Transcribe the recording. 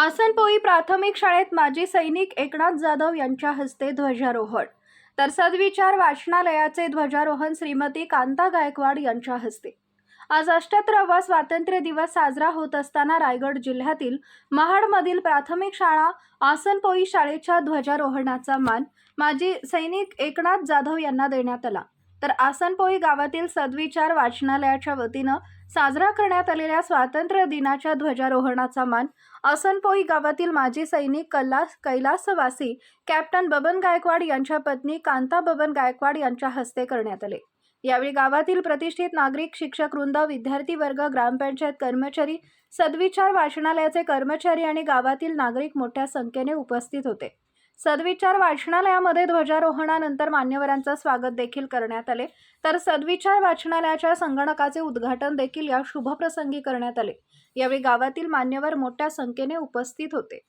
आसनपोई प्राथमिक शाळेत माजी सैनिक एकनाथ जाधव यांच्या हस्ते ध्वजारोहण. तर सद्विचार वाचनालयाचे ध्वजारोहण श्रीमती कांता गायकवाड यांच्या हस्ते. आज अष्ट्याहत्तरावा स्वातंत्र्य दिवस साजरा होत असताना रायगड जिल्ह्यातील महाडमधील प्राथमिक शाळा आसनपोई शाळेच्या ध्वजारोहणाचा मान माजी सैनिक एकनाथ जाधव यांना देण्यात आला. तर आसनपोई गावातील सद्विचार वाचनालयाच्या वतीनं साजरा करण्यात आलेल्या स्वातंत्र्य दिनाच्या ध्वजारोहणाचा मान आसनपोई गावातील माजी सैनिक कल्लास कैलासवासी कॅप्टन बबन गायकवाड यांच्या पत्नी कांता बबन गायकवाड यांच्या हस्ते करण्यात आले. यावेळी गावातील प्रतिष्ठित नागरिक शिक्षक वृंद विद्यार्थी वर्ग ग्रामपंचायत कर्मचारी सद्विचार वाचनालयाचे कर्मचारी आणि गावातील नागरिक मोठ्या संख्येने उपस्थित होते. सद्विचार वाचनालयामध्ये ध्वजारोहणानंतर मान्यवरांचं स्वागत देखील करण्यात आले. तर सद्विचार वाचनालयाच्या संगणकाचे उद्घाटन देखील या शुभप्रसंगी करण्यात आले. यावेळी गावातील मान्यवर मोठ्या संख्येने उपस्थित होते.